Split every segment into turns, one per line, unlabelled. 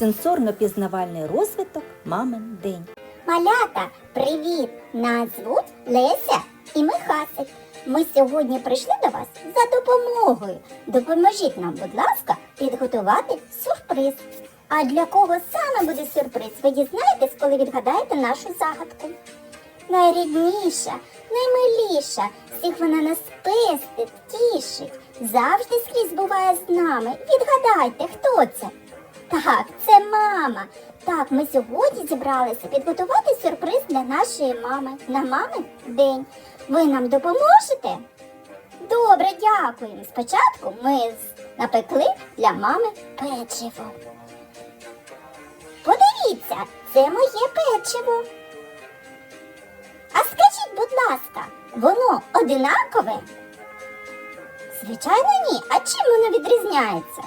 Сенсорно-пізнавальний розвиток Мамин день.
Малята, привіт! Нас звуть Леся і Михасик. Ми сьогодні прийшли до вас за допомогою. Допоможіть нам, будь ласка, підготувати сюрприз. А для кого саме буде сюрприз, ви дізнаєтесь, коли відгадаєте нашу загадку. Найрідніша, наймиліша, всіх вона нас пестить, тішить, завжди скрізь буває з нами. Відгадайте, хто це? Так, це мама. Так, ми сьогодні зібралися підготувати сюрприз для нашої мами на мамин день. Ви нам допоможете? Добре, дякуємо. Спочатку ми напекли для мами печиво. Подивіться, це моє печиво. А скажіть, будь ласка, воно одинакове? Звичайно, ні. А чим воно відрізняється?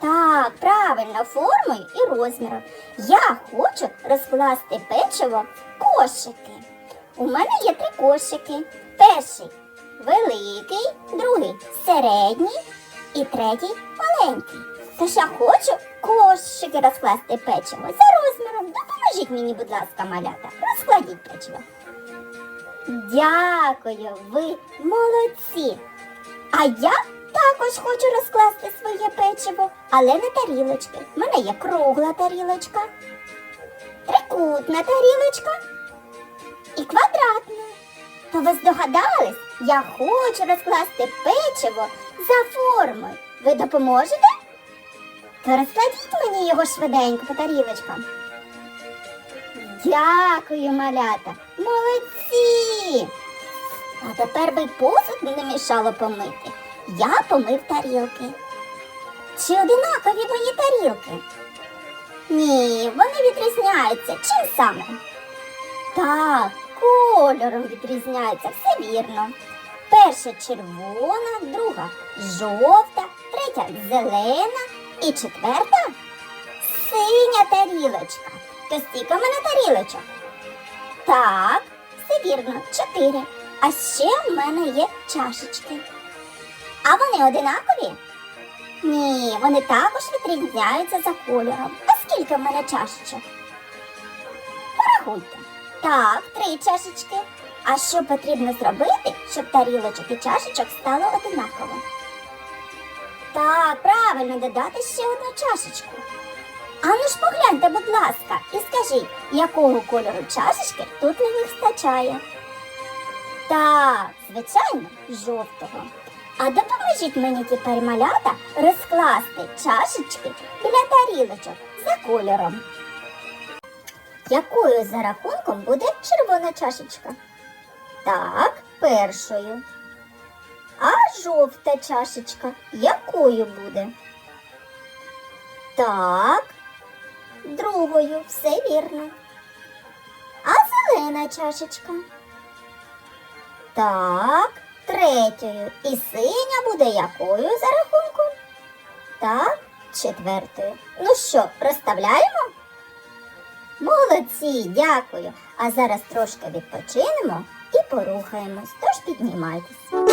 Так, правильно, формою і розміром. Я хочу розкласти печиво в кошики. У мене є три кошики. Перший великий, другий середній і третій маленький. Тож я хочу кошики розкласти печиво за розміром. Допоможіть мені, будь ласка, малята. Розкладіть печиво. Дякую, ви молодці. А я також хочу розкласти своє печиво, але на тарілочки. У мене є кругла тарілочка, трикутна тарілочка і квадратна. То ви здогадались, я хочу розкласти печиво за формою. Ви допоможете? То розкладіть мені його швиденько по тарілочкам. Дякую, малята, молодці! А тепер би посуд не мішало помити. Я помив тарілки. Чи одинакові мої тарілки? Ні, вони відрізняються. Чим саме? Так, кольором відрізняються, все вірно. Перша червона, друга жовта, третя зелена і четверта синя тарілочка. То стільки в мене тарілочок? Так, все вірно, чотири. А ще в мене є чашечки. А вони одинакові? Ні, вони також відрізняються за кольором. А скільки в мене чашечок? Порахуйте. Так, три чашечки. А що потрібно зробити, щоб тарілочок і чашечок стало одинаково? Так, правильно додати ще одну чашечку. А ну ж погляньте, будь ласка, і скажіть, якого кольору чашечки тут не вистачає? Так, звичайно, жовтого. А допоможіть мені тепер малята розкласти чашечки біля тарілочок за кольором. Якою за рахунком буде червона чашечка? Так, першою. А жовта чашечка якою буде? Так, другою, все вірно. А зелена чашечка? Так, третьою. І синя буде якою за рахунком? Так, четвертою. Ну що, розставляємо? Молодці, дякую. А зараз трошки відпочинемо і порухаємось. Тож піднімайтесь.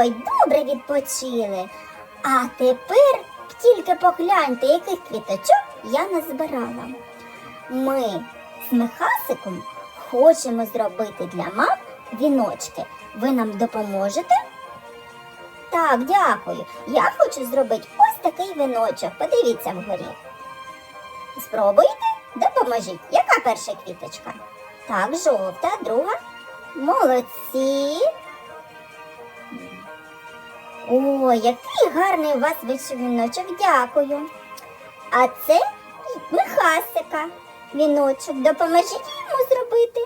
Ой, добре відпочили. А тепер тільки погляньте, яких квіточок я назбирала. Ми з Михасиком хочемо зробити для мам віночки. Ви нам допоможете? Так, дякую. Я хочу зробити ось такий віночок. Подивіться вгорі. Спробуйте? Допоможіть. Яка перша квіточка? Так, жовта, друга. Молодці. О, який гарний у вас вийшов віночок, дякую. А це Михасика. Віночок, допоможіть йому зробити.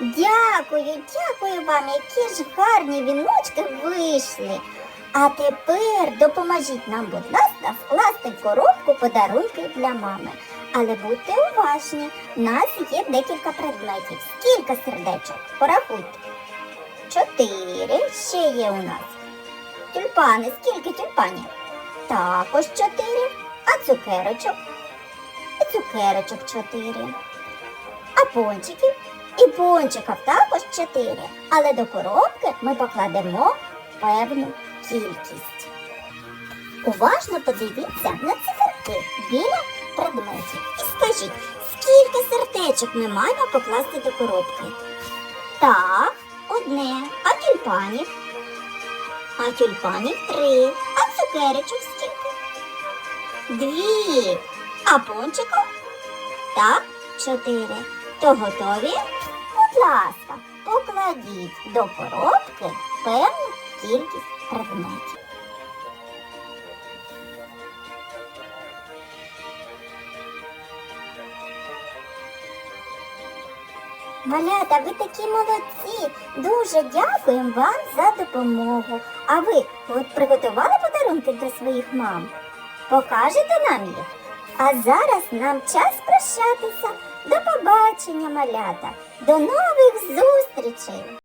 Дякую, дякую вам, які ж гарні віночки вийшли. А тепер допоможіть нам, будь ласка, вкласти в коробку подарунки для мами. Але будьте уважні, у нас є декілька предметів. Скільки сердечок? Порахуйте. Чотири. Ще є у нас. Тюльпани. Скільки тюльпанів? Також чотири. А цукерочок? І цукерочок чотири. А пончиків? І пончиків також чотири. Але до коробки ми покладемо певну кількість. Уважно подивіться на циферки біля предметів. І скажіть, скільки сердечок ми маємо покласти до коробки? Так, одне. А тюльпанів? А тюльпанів три. А цукерочок скільки? Дві. А пончиків? Так, чотири. То готові? Будь ласка, покладіть до коробки певну кількість предметів. Малята, ви такі молодці. Дуже дякуємо вам за допомогу. А ви от приготували подарунки для своїх мам? Покажете нам їх? А зараз нам час прощатися. До побачення, малята. До нових зустрічей!